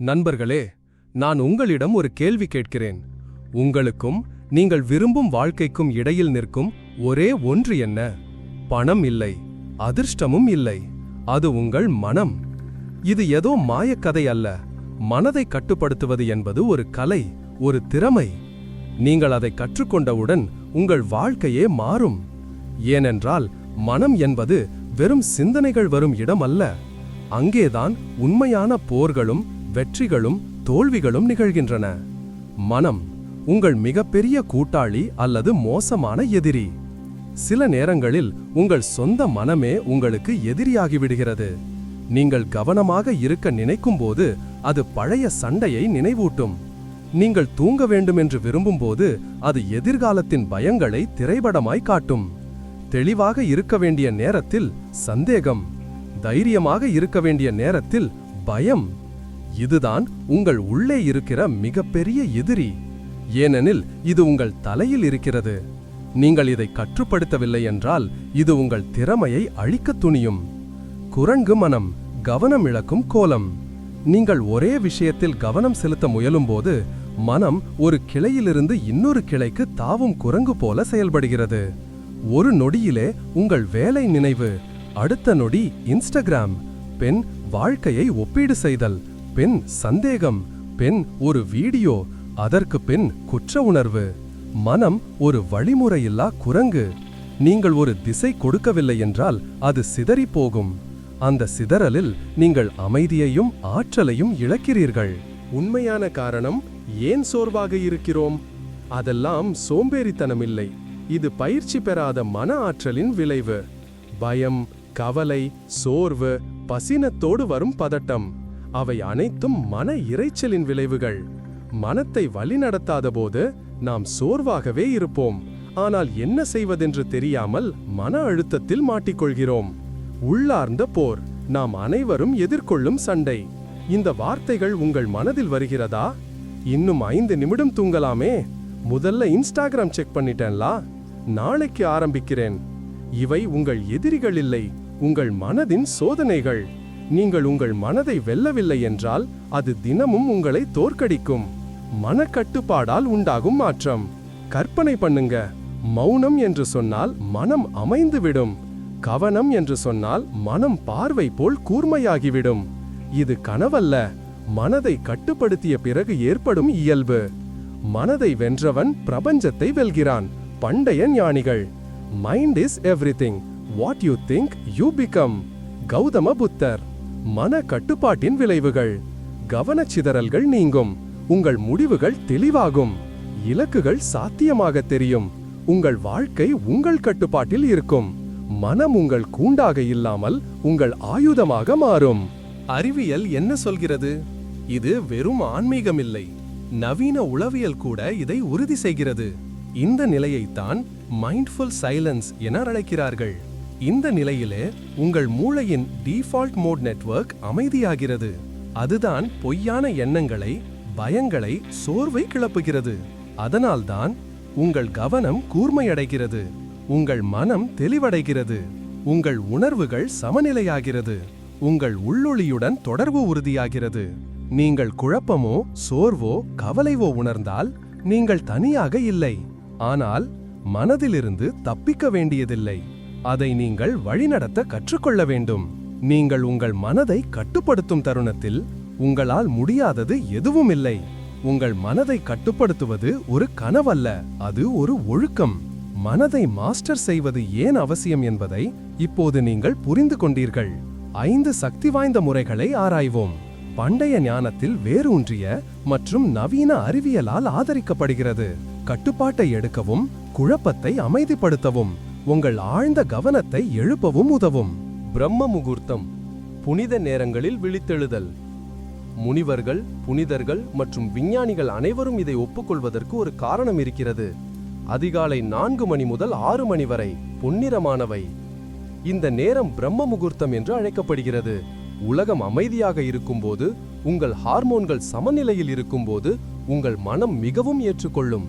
நண்பர்களே நான் உங்களிடம் ஒரு கேள்வி கேட்கிறேன். உங்களுக்கும் நீங்கள் விரும்பும் வாழ்க்கைக்கும் இடையில் நிற்கும் ஒரே ஒன்று என்ன? பணம் இல்லை அதிர்ஷ்டமும் இல்லை அது உங்கள் மனம். இது ஏதோ மாயக்கதை அல்ல மனதை கட்டுப்படுத்துவது என்பது ஒரு கலை ஒரு திறமை. நீங்கள் அதை கற்றுக்கொண்டவுடன் உங்கள் வாழ்க்கையே மாறும். ஏனென்றால் மனம் என்பது வெறும் சிந்தனைகள் வரும் இடம் அல்ல அங்கேதான் உண்மையான போர்களும் வெற்றிகளும் தோல்விகளும் நிகழ்கின்றன. மனம் உங்கள் மிகப்பெரிய கூட்டாளி அல்லது மோசமான எதிரி. சில நேரங்களில் உங்கள் சொந்த மனமே உங்களுக்கு எதிரியாகிவிடுகிறது நீங்கள் கவனமாக இருக்க நினைக்கும்போது அது பழைய சண்டையை நினைவூட்டும். நீங்கள் தூங்க வேண்டும் என்று விரும்பும்போது அது எதிர்காலத்தின் பயங்களை திரைப்படமாய் காட்டும். தெளிவாக இருக்க வேண்டிய நேரத்தில் சந்தேகம் தைரியமாக இருக்க வேண்டிய நேரத்தில் பயம் இதுதான் உங்கள் உள்ளே இருக்கிற மிகப்பெரிய எதிரி. ஏனெனில் இது உங்கள் தலையில் இருக்கிறது. நீங்கள் இதை கட்டுப்படுத்தவில்லை என்றால் இது உங்கள் திறமையை அழிக்கத் துணியும். குரங்கு மனம் கவனம் இழக்கும் கோலம். நீங்கள் ஒரே விஷயத்தில் கவனம் செலுத்த முயலும்போது மனம் ஒரு கிளையிலிருந்து இன்னொரு கிளைக்கு தாவும் குரங்கு போல செயல்படுகிறது. ஒரு நொடியிலே உங்கள் வேலை நினைவு அடுத்த நொடி இன்ஸ்டாகிராம் பெண் வாழ்க்கையை ஒப்பீடு செய்தல் பெண் சந்தேகம் பெண் ஒரு வீடியோ அதற்கு பின் குற்ற உணர்வு. மனம் ஒரு வழிமுறையில்லா குரங்கு. நீங்கள் ஒரு திசை கொடுக்கவில்லை என்றால் அது சிதறிப் போகும் அந்த சிதறலில் நீங்கள் அமைதியையும் ஆற்றலையும் இழக்கிறீர்கள். உண்மையான காரணம் ஏன் சோர்வாக இருக்கிறோம்? அதெல்லாம் சோம்பேறித்தனமில்லை. இது பயிற்சி பெறாத மன ஆற்றலின் விளைவு. பயம் கவலை சோர்வு பசினத்தோடு வரும் பதட்டம். அவை அனைத்தும் மன இரைச்சலின் விளைவுகள். மனத்தை வழிநடத்தாத போது நாம் சோர்வாகவே இருப்போம். ஆனால் என்ன செய்வதென்று தெரியாமல் மன அழுத்தத்தில் மாட்டிக்கொள்கிறோம். உள்ளார்ந்த போர். நாம் அனைவரும் எதிர்கொள்ளும் சண்டை. இந்த வார்த்தைகள் உங்கள் மனதில் வருகிறதா? இன்னும் ஐந்து நிமிடம் தூங்கலாமே. முதல்ல இன்ஸ்டாகிராம் செக் பண்ணிட்டேன்லா? நாளைக்கு ஆரம்பிக்கிறேன். இவை உங்கள் எதிரிகள் இல்லை. உங்கள் மனதின் சோதனைகள். நீங்கள் உங்கள் மனதை வெல்லவில்லை என்றால் அது தினமும் உங்களை தோற்கடிக்கும். மனக்கட்டுப்பாடால் உண்டாகும் மாற்றம். கற்பனை பண்ணுங்க. மௌனம் என்று சொன்னால் மனம் அமைந்துவிடும். கவனம் என்று சொன்னால் மனம் பார்வை போல் கூர்மையாகிவிடும். இது கனவல்ல. மனதை கட்டுப்படுத்திய பிறகு ஏற்படும் இயல்பு. மனதை வென்றவன் பிரபஞ்சத்தை வெல்கிறான். பண்டைய ஞானிகள். Mind is everything what you think you become Gautama Buddha. மன கட்டுப்பாட்டின் விளைவுகள். கவனச்சிதறல்கள் நீங்கும். உங்கள் முடிவுகள் தெளிவாகும். இலக்குகள் சாத்தியமாக தெரியும். உங்கள் வாழ்க்கை உங்கள் கட்டுப்பாட்டில் இருக்கும். மனம் உங்கள் கூண்டாக இல்லாமல் உங்கள் ஆயுதமாக மாறும். அறிவியல் என்ன சொல்கிறது? இது வெறும் ஆன்மீகமில்லை. நவீன உளவியல் கூட இதை உறுதி செய்கிறது. இந்த நிலையைத்தான் மைண்ட்ஃபுல் சைலன்ஸ் என அழைக்கிறார்கள். இந்த நிலையிலே உங்கள் மூளையின் டிஃபால்ட் மோட் நெட்வொர்க் அமைதியாகிறது. அதுதான் பொய்யான எண்ணங்களை பயங்களை சோர்வை கிளப்புகிறது. அதனால்தான் உங்கள் கவனம் கூர்மையடைகிறது. உங்கள் மனம் தெளிவடைகிறது. உங்கள் உணர்வுகள் சமநிலையாகிறது. உங்கள் உள்ளொளியுடன் தொடர்பு உறுதியாகிறது. நீங்கள் குழப்பமோ சோர்வோ கவலைவோ உணர்ந்தால் நீங்கள் தனியாக இல்லை. ஆனால் மனதிலிருந்து தப்பிக்க வேண்டியதில்லை. அதை நீங்கள் வழிநடத்த கற்றுக்கொள்ள வேண்டும். நீங்கள் உங்கள் மனதை கட்டுப்படுத்தும் தருணத்தில் உங்களால் முடியாதது எதுவும் இல்லை உங்கள் மனதை கட்டுப்படுத்துவது ஒரு கனவல்ல அது ஒரு ஒழுக்கம். மனதை மாஸ்டர் செய்வது ஏன் அவசியம் என்பதை இப்போது நீங்கள் புரிந்து கொண்டீர்கள். ஐந்து சக்தி வாய்ந்த முறைகளை ஆராய்வோம். பண்டைய ஞானத்தில் வேரூன்றிய மற்றும் நவீன அறிவியலால் ஆதரிக்கப்படுகிறது. கட்டுப்பாட்டை எடுக்கவும் குழப்பத்தை அமைதிப்படுத்தவும். உங்கள் ஆழ்ந்த கவனத்தை எழுப்பவும் உதவும். பிரம்ம முகூர்த்தம் புனித நேரங்களில் விழித்தெழுதல். முனிவர்கள் புனிதர்கள் மற்றும் விஞ்ஞானிகள் அனைவரும் இதை ஒப்புக்கொள்வதற்கு ஒரு காரணம் இருக்கிறது. அதிகாலை நான்கு மணி முதல் ஆறு மணி வரை பொன்னிறமானவை. இந்த நேரம் பிரம்ம முகூர்த்தம் என்று அழைக்கப்படுகிறது. உலகம் அமைதியாக இருக்கும்போது உங்கள் ஹார்மோன்கள் சமநிலையில் இருக்கும்போது உங்கள் மனம் மிகவும் ஏற்றுக்கொள்ளும்.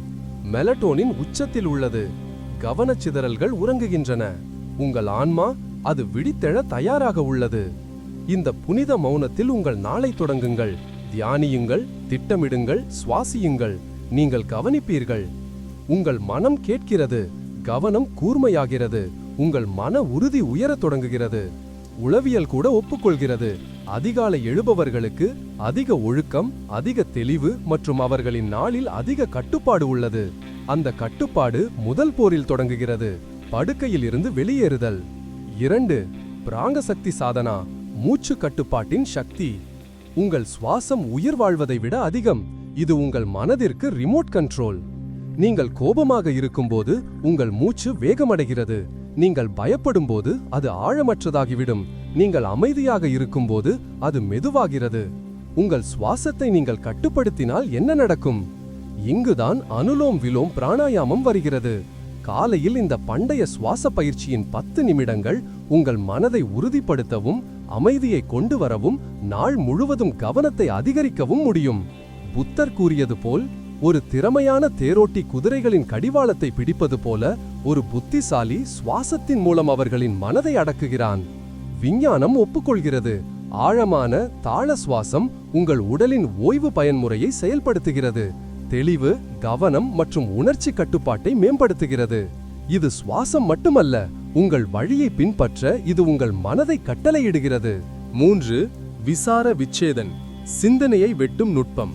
மெலட்டோனின் உச்சத்தில் உள்ளது. கவனச்சிதறல்கள் உறங்குகின்றன. உங்கள் ஆன்மா அது விழித்தெழ தயாராக உள்ளது. இந்த புனித மௌனத்தில் உங்கள் நாளை தொடங்குங்கள். தியானியுங்கள் திட்டமிடுங்கள் சுவாசியுங்கள். நீங்கள் கவனிப்பீர்கள். உங்கள் மனம் கேட்கிறது. கவனம் கூர்மையாகிறது. உங்கள் மன உறுதி உயரத் தொடங்குகிறது. உளவியல் கூட ஒப்புக்கொள்கிறது. அதிகாலை எழுபவர்களுக்கு அதிக ஒழுக்கம் அதிக தெளிவு மற்றும் அவர்களின் நாளில் அதிக கட்டுப்பாடு உள்ளது. அந்த கட்டுப்பாடு முதல் போரில் தொடங்குகிறது. படுக்கையில் இருந்து வெளியேறுதல். இரண்டு பிராங்க சக்தி சாதனா மூச்சு கட்டுப்பாட்டின் சக்தி. உங்கள் சுவாசம் உயிர் வாழ்வதை விட அதிகம். இது உங்கள் மனதிற்கு ரிமோட் கண்ட்ரோல் நீங்கள் கோபமாக இருக்கும்போது உங்கள் மூச்சு வேகமடைகிறது. நீங்கள் பயப்படும்போது அது ஆழமற்றதாகிவிடும். நீங்கள் அமைதியாக இருக்கும்போது அது மெதுவாகிறது. உங்கள் சுவாசத்தை நீங்கள் கட்டுப்படுத்தினால் என்ன நடக்கும்? இங்குதான் அனுலோம் விலோம் பிராணாயாமம் வருகிறது. காலையில் இந்த பண்டைய சுவாச பயிற்சியின் பத்து நிமிடங்கள் உங்கள் மனதை உறுதிப்படுத்தவும் அமைதியை கொண்டு வரவும் நாள் முழுவதும் கவனத்தை அதிகரிக்கவும் முடியும். புத்தர் கூறியது போல் ஒரு திறமையான தேரோட்டி குதிரைகளின் கடிவாளத்தை பிடிப்பது போல ஒரு புத்திசாலி சுவாசத்தின் மூலம் அவர்களின் மனதை அடக்குகிறான். விஞ்ஞானம் ஒப்புக்கொள்கிறது. ஆழமான தாள சுவாசம் உங்கள் உடலின் ஓய்வு பயன்முறையை செயல்படுத்துகிறது. தெளிவு கவனம் மற்றும் உணர்ச்சி கட்டுப்பாட்டை மேம்படுத்துகிறது. இது சுவாசம் மட்டுமல்ல உங்கள் வழியை பின்பற்ற இது உங்கள் மனதை கட்டளையிடுகிறது. மூன்று விசார விச்சேதன் சிந்தனையை வெட்டும் நுட்பம்.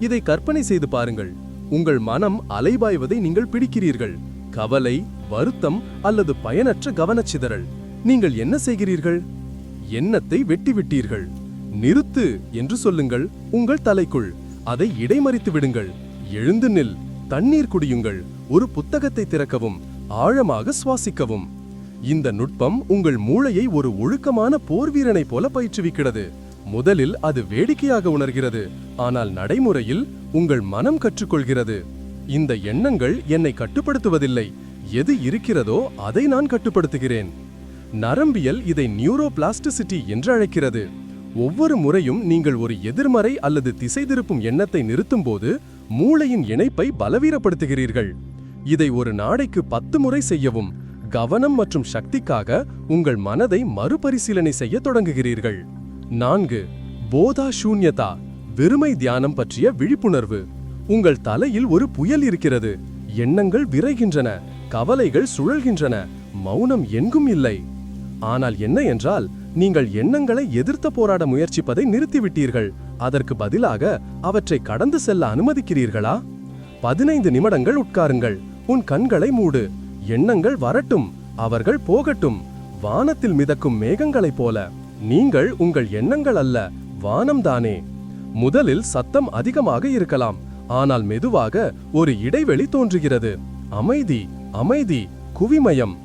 இதை கற்பனை செய்து பாருங்கள். உங்கள் மனம் அலைபாய்வதை நீங்கள் பிடிக்கிறீர்கள். கவலை வருத்தம் அல்லது பயனற்ற கவனச்சிதறல். நீங்கள் என்ன செய்கிறீர்கள்? எண்ணத்தை வெட்டிவிட்டீர்கள். நிறுத்து என்று சொல்லுங்கள் உங்கள் தலைக்குள். அதை இடைமறித்து விடுங்கள். எழுந்து நில். தண்ணீர் குடியுங்கள். ஒரு புத்தகத்தை திறக்கவும் ஆழமாக சுவாசிக்கவும். இந்த நுட்பம் உங்கள் மூளையை ஒரு ஒழுக்கமான போர்வீரனைப் போல பயிற்றுவிக்கிறது. முதலில் அது வேடிக்கையாக உணர்கிறது. ஆனால் நடைமுறையில் உங்கள் மனம் கற்றுக்கொள்கிறது. இந்த எண்ணங்கள் என்னை கட்டுப்படுத்துவதில்லை. எது இருக்கிறதோ அதை நான் கட்டுப்படுத்துகிறேன். நரம்பியல் இதை நியூரோபிளாஸ்டிசிட்டி என்று அழைக்கிறது. ஒவ்வொரு முறையும் நீங்கள் ஒரு எதிர்மறை அல்லது திசை திருப்பும் எண்ணத்தை நிறுத்தும்போது மூளையின் இணைப்பை பலவீனப்படுத்துகிறீர்கள். இதை ஒரு நாளைக்கு பத்து முறை செய்யவும் கவனம் மற்றும் சக்திக்காக உங்கள் மனதை மறுபரிசீலனை செய்ய தொடங்குகிறீர்கள். நான்கு போதா சூன்யதா வெறுமை தியானம் பற்றிய விழிப்புணர்வு. உங்கள் தலையில் ஒரு புயல் இருக்கிறது. எண்ணங்கள் விரைகின்றன கவலைகள் சுழல்கின்றன மௌனம் எங்கும் இல்லை. ஆனால் என்ன என்றால் நீங்கள் எண்ணங்களை எதிர்த்த போராட முயற்சிப்பதை நிறுத்திவிட்டீர்கள். அதற்கு பதிலாக அவற்றை கடந்து செல்ல அனுமதிக்கிறீர்களா? பதினைந்து நிமிடங்கள் உட்காருங்கள். உன் கண்களை மூடு. எண்ணங்கள் வரட்டும். அவர்கள் போகட்டும். வானத்தில் மிதக்கும் மேகங்களைப் போல. நீங்கள் உங்கள் எண்ணங்கள் அல்ல வானம்தானே முதலில் சத்தம் அதிகமாக இருக்கலாம். ஆனால் மெதுவாக ஒரு இடைவெளி தோன்றுகிறது. அமைதி அமைதி குவிமயம்.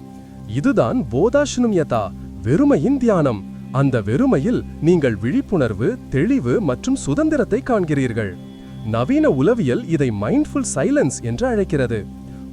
இதுதான் போதாஷ்ணும்யதா வெறுமையின் தியானம். அந்த வெறுமையில் நீங்கள் விழிப்புணர்வு தெளிவு மற்றும் சுதந்திரத்தை காண்கிறீர்கள். நவீன உளவியல் இதை மைண்ட்ஃபுல் சைலன்ஸ் என்று அழைக்கிறது.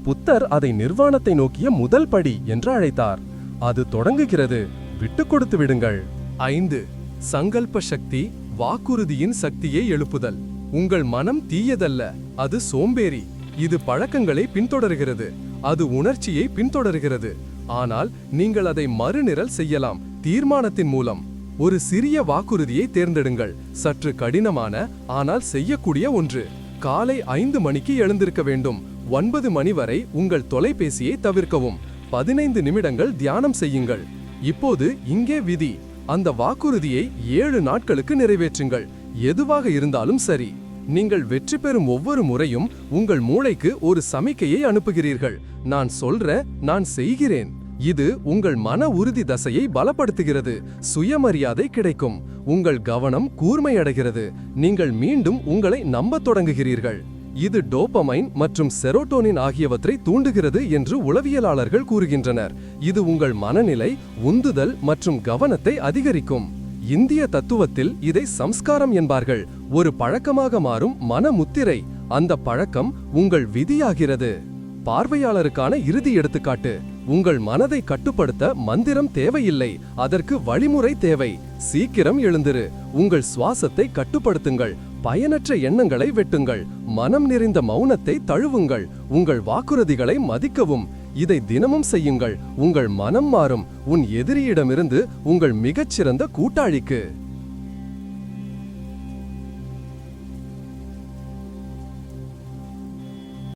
புத்தர் அதை நிர்வாணத்தை நோக்கிய முதல் படி என்று அழைத்தார். அது தொடங்குகிறது. விட்டுக் கொடுத்து விடுங்கள். ஐந்து. சங்கல்ப சக்தி வாக்குறுதியின் சக்தியை எழுப்புதல். உங்கள் மனம் தீயதல்ல அது சோம்பேறி. இது பழக்கங்களை பின்தொடர்கிறது. அது உணர்ச்சியை பின்தொடர்கிறது. ஆனால் நீங்கள் அதை மறுநிரல் செய்யலாம். தீர்மானத்தின் மூலம். ஒரு சிறிய வாக்குறுதியை தேர்ந்தெடுங்கள். சற்று கடினமான ஆனால் செய்யக்கூடிய ஒன்று. காலை ஐந்து மணிக்கு எழுந்திருக்க வேண்டும். ஒன்பது மணி வரை உங்கள் தொலைபேசியை தவிர்க்கவும். பதினைந்து நிமிடங்கள் தியானம் செய்யுங்கள். இப்போது இங்கே விதி. அந்த வாக்குறுதியை ஏழு நாட்களுக்கு நிறைவேற்றுங்கள். எதுவாக இருந்தாலும் சரி. நீங்கள் வெற்றி பெறும் ஒவ்வொரு முறையும் உங்கள் மூளைக்கு ஒரு சமிக்கையை அனுப்புகிறீர்கள். நான் சொல்ற நான் செய்கிறேன். இது உங்கள் மன உறுதி தசையை பலப்படுத்துகிறது. சுயமரியாதை கிடைக்கும். உங்கள் கவனம் கூர்மையடைகிறது. நீங்கள் மீண்டும் உங்களை நம்பத் தொடங்குகிறீர்கள். இது டோபமைன் மற்றும் செரோட்டோனின் ஆகியவற்றை தூண்டுகிறது என்று உளவியலாளர்கள் கூறுகின்றனர். இது உங்கள் மனநிலை உந்துதல் மற்றும் கவனத்தை அதிகரிக்கும். இந்திய தத்துவத்தில் இதை சம்ஸ்காரம் என்பார்கள். ஒரு பழக்கமாக மாறும் மன முத்திரை அந்த பழக்கம் உங்கள் விதியாகிறது. பார்வையாளருக்கான இறுதி எடுத்துக்காட்டு. உங்கள் மனதை கட்டுப்படுத்த மந்திரம் தேவையில்லை. அதற்கு வழிமுறை தேவை. சீக்கிரம் எழுந்திரு. உங்கள் சுவாசத்தை கட்டுப்படுத்துங்கள். பயனற்ற எண்ணங்களை வெட்டுங்கள். மனம் நிறைந்த மௌனத்தை தழுவுங்கள். உங்கள் வாக்குறுதிகளை மதிக்கவும். இதை தினமும் செய்யுங்கள். உங்கள் மனம் மாறும். உன் எதிரியிடமிருந்து உங்கள் மிகச்சிறந்த கூட்டாளிக்கு.